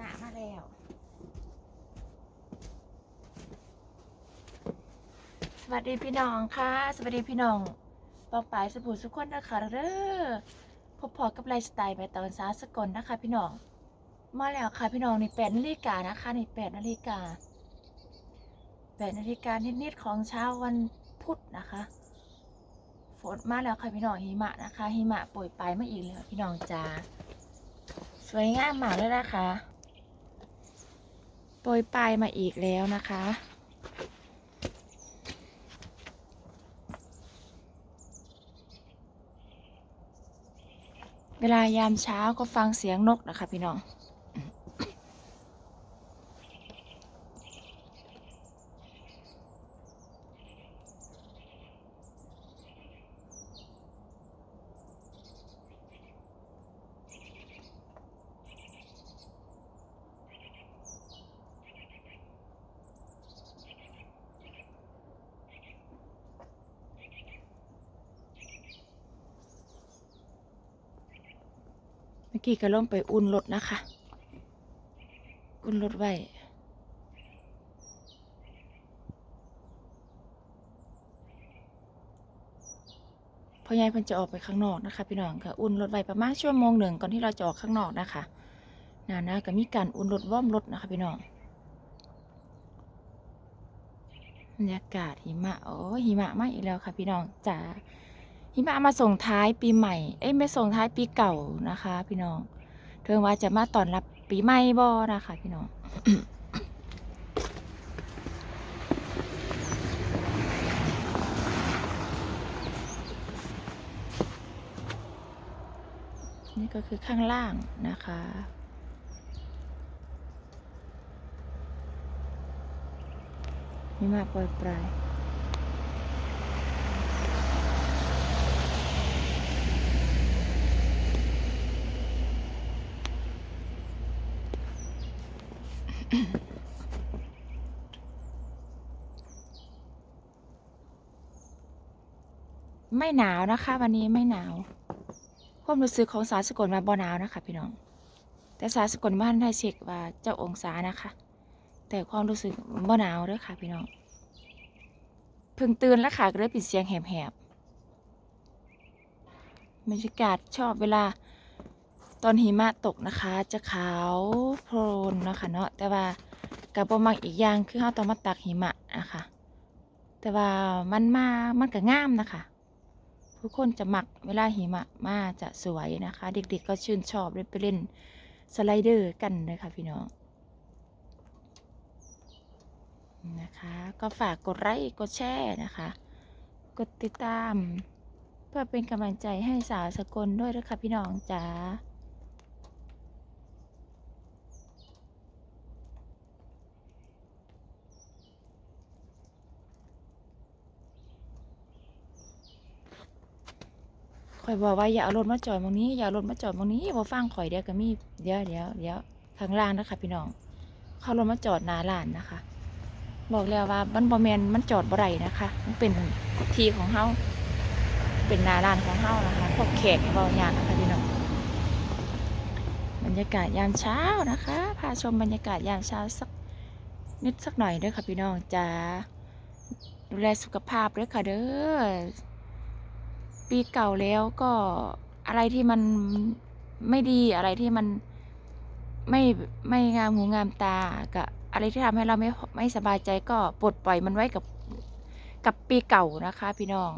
มะมาแล้ว สวัสดีพี่น้องค่ะ สวัสดีพี่น้องปองปายสบู่สุขคนนะคะเด้อพบพอกับไลฟ์สไตล์ใบตอนสาสกลนะคะ พี่น้อง มาแล้วค่ะพี่น้องนี่แปดนาฬิกานะคะนี่แปดนาฬิกาแปดนาฬิกานิดๆของเช้าวันพุธนะคะฝนมาแล้วค่ะพี่น้องหิมะนะคะหิมะโปรยปลายมาอีกแล้วพี่น้องจ้าสวยงามมากเลยนะคะ ปรยปลายมาอีกแล้วนะคะ เวลายามเช้าก็ฟังเสียงนกนะคะพี่น้อง มื่อกี้ก็ลงไปอุ่นรถนะคะ อุ่นรถไว้พ่อใหญ่เพิ่นจะออกไปข้างนอกนะคะ พี่น้องค่ะ อุ่นรถไว้ประมาณชั่วโมงหนึ่งก่อนที่เราจะออกข้างนอกนะคะนานะก็มีการอุ่นรถว่อมรถนะคะ พี่น้องบรรยากาศหิมะโอ้หิมะมาอีกแล้วค่ะ พี่น้องจ๋า หิมะมาส่งท้ายปีใหม่ เอ้ยไม่ส่งท้ายปีเก่านะคะ พี่น้องเธอว่าจะมาต้อนรับปีใหม่บ่นะคะ พี่น้องนี่ก็คือข้างล่างนะคะ มีมาปล่อยปลาย ไม่หนาวนะคะ วันนี้ไม่หนาวความรู้สึกของสาวสกลมาบ่หนาวนะคะ พี่น้อง แต่สาวสกลบ้านได้เช็คว่าเจ้าองศานะคะ แต่ความรู้สึกบ่หนาวเด้อค่ะ พี่น้องเพิ่งตื่นแล้วค่ะก็เลยปิดเสียงแหบๆบรรยากาศชอบเวลาตอนหิมะตกนะคะ จะขาวโพลนนะคะเนาะแต่ว่ากับบ่มักอีกอย่างคือเราต้องมาตักหิมะนะคะ แต่ว่ามันมามันก็งามนะคะ ทุกคนจะมักเวลาหิมะมาจะสวยนะคะ เด็กๆก็ชื่นชอบเลยไปเล่นสไลเดอร์กันเลยค่ะพี่น้องนะคะ ก็ฝากกดไลค์กดแชร์นะคะ กดติดตาม เพื่อเป็นกำลังใจให้สาวสกลด้วยนะคะพี่น้องจ๋า ข่อยบอกว่าอย่าเอารถมาจอดตรงนี้อย่าเอารถมาจอดตรงนี้พอฟังข่อยเดี๋ยวก็มีเดี๋ยวเดี๋ยวเดี๋ยวข้างล่างนะคะพี่น้องเขารถมาจอดหนาลานนะคะ บอกแล้วว่ามันบอแมนมันจอดบ่ไรนะคะ มันเป็นทีของเฮาเป็นนาลานของเฮานะคะพวกแขกเบาอยางนะคะพี่น้องบรรยากาศยามเช้านะคะพาชมบรรยากาศยามเช้าสักนิดสักหน่อยเด้อค่ะพี่น้องจ้าดูแลสุขภาพด้วยค่ะเด้อ ปีเก่าแล้วก็อะไรที่มันไม่ดีอะไรที่มันไม่ไม่งามหูงามตากับอะไรที่ทำให้เราไม่ไม่สบายใจก็ปลดปล่อยมันไว้กับกับปีเก่านะคะ พี่น้อง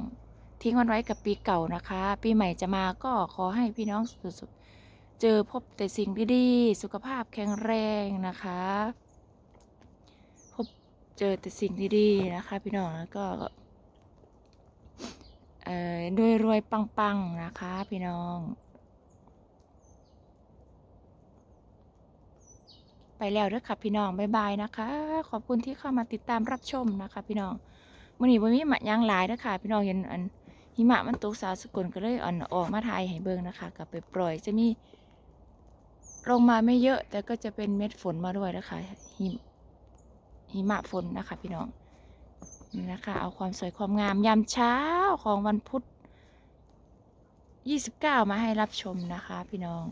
ทิ้งมันไว้กับปีเก่านะคะ ปีใหม่จะมาก็ขอให้พี่น้องสุดๆเจอพบแต่สิ่งดีๆสุขภาพแข็งแรงนะคะ พบเจอแต่สิ่งดีๆนะคะ พี่น้องแล้วก็ เอ่อรวยรวยปังๆนะคะ พี่น้อง ไปแล้วเด้อค่ะพี่น้องบ๊ายบายนะคะ ขอบคุณที่เข้ามาติดตามรับชมนะคะ พี่น้องมื้อนี้บ่มีหมะยางหลายเด้อค่ะ พี่น้องเห็นอันหิมะมันตกสาวสกุลก็เลยอ่อนออกมาถ่ายให้เบิ่งนะคะกลับไปปล่อยจะมีลงมาไม่เยอะแต่ก็จะเป็นเม็ดฝนมาด้วยนะคะหิมหิมะฝนนะคะ พี่น้อง นี่นะคะเอาความสวยความงามยามเช้าของวันพุธ 29 มาให้รับชมนะคะ พี่น้อง